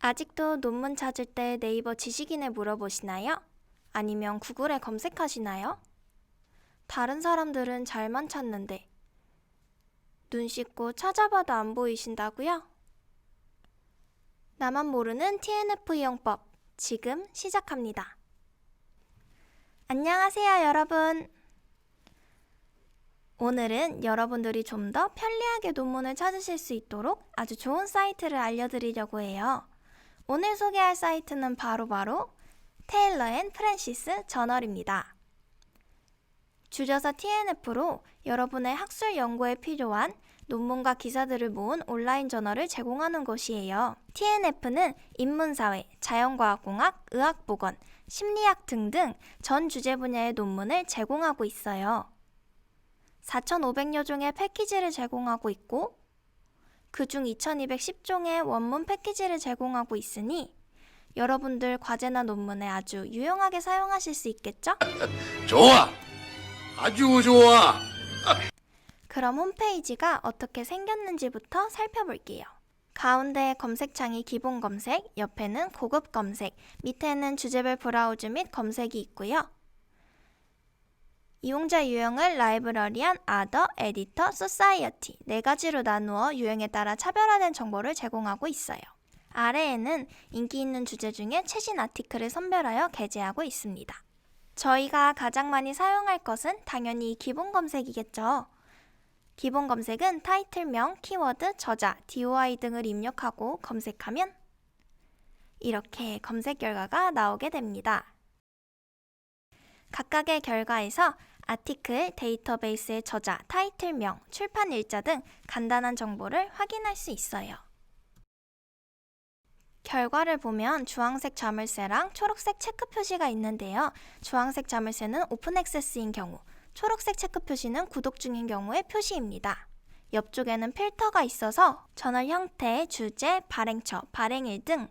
아직도 논문 찾을 때 네이버 지식인에 물어보시나요? 아니면 구글에 검색하시나요? 다른 사람들은 잘만 찾는데 눈 씻고 찾아봐도 안 보이신다고요? 나만 모르는 TNF 이용법 지금 시작합니다. 안녕하세요, 여러분. 오늘은 여러분들이 좀 더 편리하게 논문을 찾으실 수 있도록 아주 좋은 사이트를 알려드리려고 해요. 오늘 소개할 사이트는 바로바로 테일러 앤 프랜시스 저널입니다. 줄여서 TNF로 여러분의 학술 연구에 필요한 논문과 기사들을 모은 온라인 저널을 제공하는 곳이에요. TNF는 인문사회, 자연과학공학, 의학보건, 심리학 등등 전 주제 분야의 논문을 제공하고 있어요. 4,500여 종의 패키지를 제공하고 있고 그중 2,210종의 원문 패키지를 제공하고 있으니 여러분들 과제나 논문에 아주 유용하게 사용하실 수 있겠죠? 좋아. 아주 좋아. 그럼 홈페이지가 어떻게 생겼는지부터 살펴볼게요. 가운데 검색창이 기본 검색, 옆에는 고급 검색, 밑에는 주제별 브라우즈 및 검색이 있고요. 이용자 유형을 라이브러리안, 아더, 에디터, 소사이어티 네 가지로 나누어 유형에 따라 차별화된 정보를 제공하고 있어요. 아래에는 인기 있는 주제 중에 최신 아티클을 선별하여 게재하고 있습니다. 저희가 가장 많이 사용할 것은 당연히 기본 검색이겠죠. 기본 검색은 타이틀명, 키워드, 저자, DOI 등을 입력하고 검색하면 이렇게 검색 결과가 나오게 됩니다. 각각의 결과에서 아티클, 데이터베이스의 저자, 타이틀명, 출판 일자 등 간단한 정보를 확인할 수 있어요. 결과를 보면 주황색 자물쇠랑 초록색 체크 표시가 있는데요. 주황색 자물쇠는 오픈 액세스인 경우, 초록색 체크 표시는 구독 중인 경우의 표시입니다. 옆쪽에는 필터가 있어서 저널 형태, 주제, 발행처, 발행일 등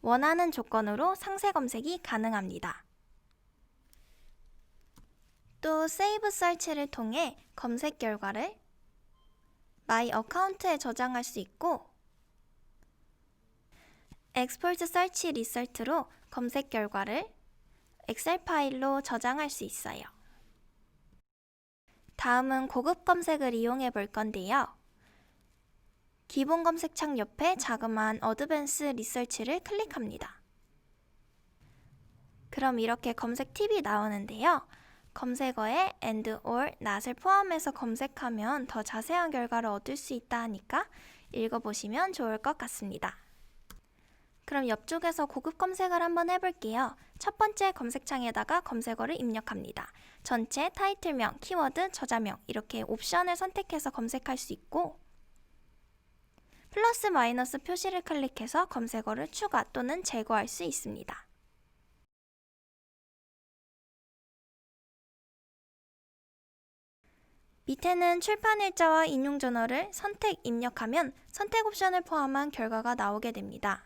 원하는 조건으로 상세 검색이 가능합니다. 또 세이브 설치를 통해 검색 결과를 마이 어카운트에 저장할 수 있고 엑스포트 설치 리설트로 검색 결과를 엑셀 파일로 저장할 수 있어요. 다음은 고급 검색을 이용해 볼 건데요. 기본 검색창 옆에 자그마한 어드밴스 리서치를 클릭합니다. 그럼 이렇게 검색 팁이 나오는데요. 검색어에 and, or, not을 포함해서 검색하면 더 자세한 결과를 얻을 수 있다 하니까 읽어보시면 좋을 것 같습니다. 그럼 옆쪽에서 고급 검색을 한번 해볼게요. 첫 번째 검색창에다가 검색어를 입력합니다. 전체, 타이틀명, 키워드, 저자명 이렇게 옵션을 선택해서 검색할 수 있고 플러스 마이너스 표시를 클릭해서 검색어를 추가 또는 제거할 수 있습니다. 밑에는 출판 일자와 인용 저널을 선택 입력하면 선택 옵션을 포함한 결과가 나오게 됩니다.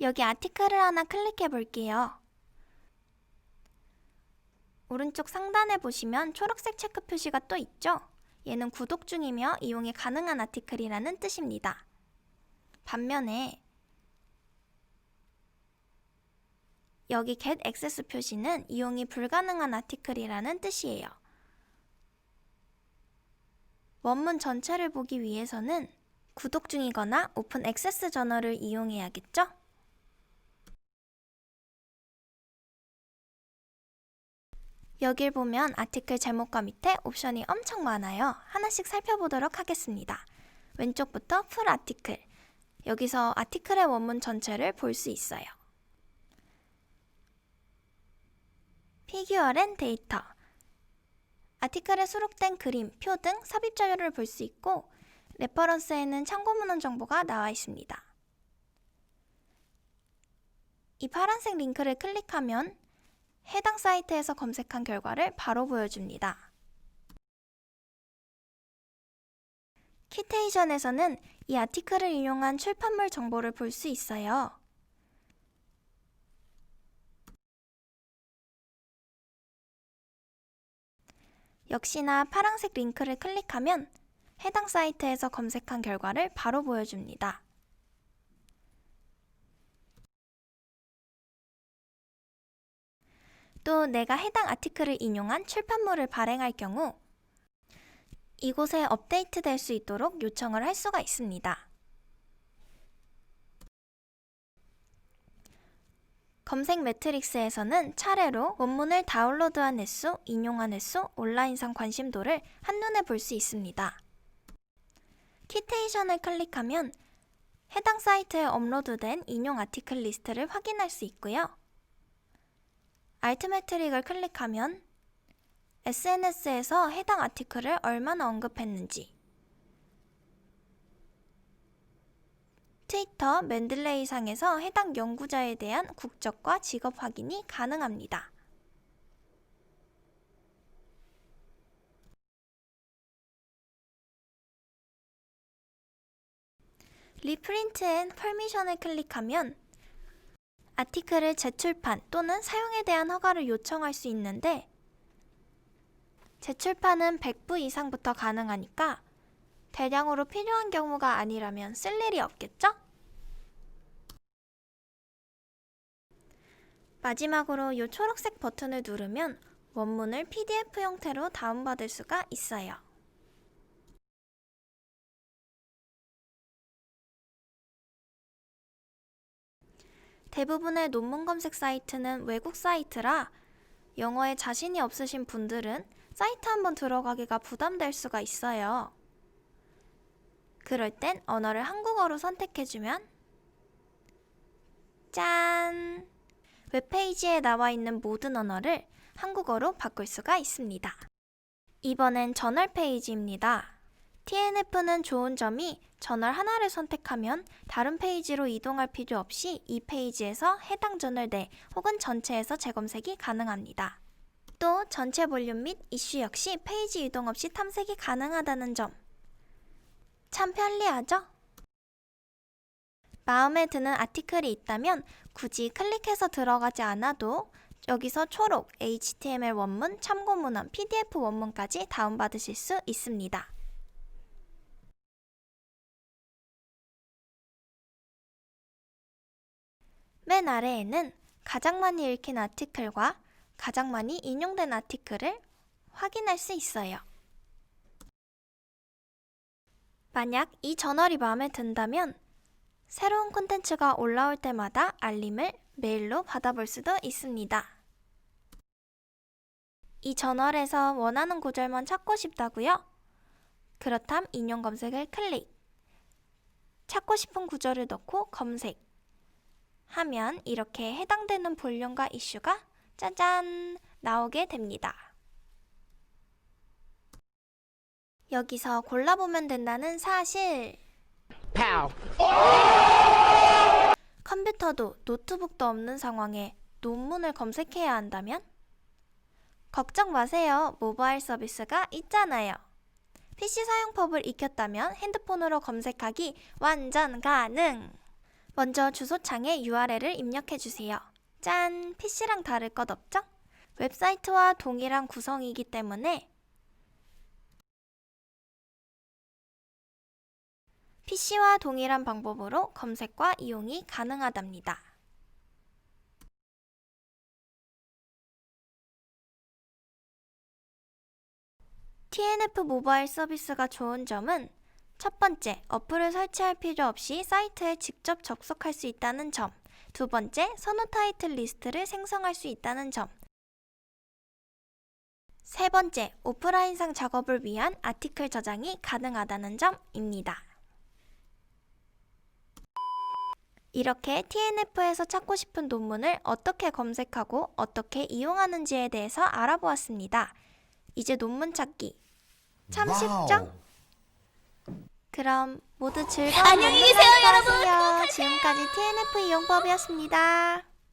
여기 아티클을 하나 클릭해 볼게요. 오른쪽 상단에 보시면 초록색 체크 표시가 또 있죠? 얘는 구독 중이며 이용이 가능한 아티클이라는 뜻입니다. 반면에 여기 get access 표시는 이용이 불가능한 아티클이라는 뜻이에요. 원문 전체를 보기 위해서는 구독 중이거나 오픈 액세스 저널을 이용해야겠죠? 여길 보면 아티클 제목과 밑에 옵션이 엄청 많아요. 하나씩 살펴보도록 하겠습니다. 왼쪽부터 풀 아티클. 여기서 아티클의 원문 전체를 볼 수 있어요. 피규어 앤 데이터. 아티클에 수록된 그림, 표 등 삽입 자료를 볼 수 있고 레퍼런스에는 참고 문헌 정보가 나와 있습니다. 이 파란색 링크를 클릭하면 해당 사이트에서 검색한 결과를 바로 보여줍니다. 키테이션에서는 이 아티클을 인용한 출판물 정보를 볼 수 있어요. 역시나 파란색 링크를 클릭하면 해당 사이트에서 검색한 결과를 바로 보여줍니다. 또 내가 해당 아티클을 인용한 출판물을 발행할 경우 이곳에 업데이트 될 수 있도록 요청을 할 수가 있습니다. 검색 매트릭스에서는 차례로 원문을 다운로드한 횟수, 인용한 횟수, 온라인상 관심도를 한눈에 볼 수 있습니다. 키테이션을 클릭하면 해당 사이트에 업로드된 인용 아티클 리스트를 확인할 수 있고요. 알트 매트릭을 클릭하면 SNS에서 해당 아티클을 얼마나 언급했는지, 트위터 맨들레이 상에서 해당 연구자에 대한 국적과 직업 확인이 가능합니다. 리프린트 앤 퍼미션을 클릭하면 아티클을 재출판 또는 사용에 대한 허가를 요청할 수 있는데 재출판은 100부 이상부터 가능하니까 대량으로 필요한 경우가 아니라면 쓸 일이 없겠죠? 마지막으로 이 초록색 버튼을 누르면 원문을 PDF 형태로 다운받을 수가 있어요. 대부분의 논문 검색 사이트는 외국 사이트라 영어에 자신이 없으신 분들은 사이트 한번 들어가기가 부담될 수가 있어요. 그럴 땐 언어를 한국어로 선택해주면 짠! 웹페이지에 나와 있는 모든 언어를 한국어로 바꿀 수가 있습니다. 이번엔 저널 페이지입니다. TNF는 좋은 점이 저널 하나를 선택하면 다른 페이지로 이동할 필요 없이 이 페이지에서 해당 저널 내 혹은 전체에서 재검색이 가능합니다. 또 전체 볼륨 및 이슈 역시 페이지 이동 없이 탐색이 가능하다는 점. 참 편리하죠? 마음에 드는 아티클이 있다면 굳이 클릭해서 들어가지 않아도 여기서 초록 HTML 원문, 참고 문헌, PDF 원문까지 다운받으실 수 있습니다. 맨 아래에는 가장 많이 읽힌 아티클과 가장 많이 인용된 아티클을 확인할 수 있어요. 만약 이 저널이 마음에 든다면 새로운 콘텐츠가 올라올 때마다 알림을 메일로 받아볼 수도 있습니다. 이 저널에서 원하는 구절만 찾고 싶다고요? 그렇담 인용 검색을 클릭. 찾고 싶은 구절을 넣고 검색. 하면 이렇게 해당되는 볼륨과 이슈가 짜잔 나오게 됩니다. 여기서 골라보면 된다는 사실. Pow. 컴퓨터도 노트북도 없는 상황에 논문을 검색해야 한다면? 걱정 마세요. 모바일 서비스가 있잖아요. PC 사용법을 익혔다면 핸드폰으로 검색하기 완전 가능! 먼저 주소창에 URL을 입력해 주세요. 짠! PC랑 다를 것 없죠? 웹사이트와 동일한 구성이기 때문에 PC와 동일한 방법으로 검색과 이용이 가능하답니다. TNF 모바일 서비스가 좋은 점은 첫 번째, 어플을 설치할 필요 없이 사이트에 직접 접속할 수 있다는 점. 두 번째, 선호 타이틀 리스트를 생성할 수 있다는 점. 세 번째, 오프라인상 작업을 위한 아티클 저장이 가능하다는 점입니다. 이렇게 TNF에서 찾고 싶은 논문을 어떻게 검색하고 어떻게 이용하는지에 대해서 알아보았습니다. 이제 논문 찾기. 참 쉽죠? 그럼 모두 즐거운 안녕히 논문 계세요, 활동하세요. 지금까지 TNF 이용법이었습니다.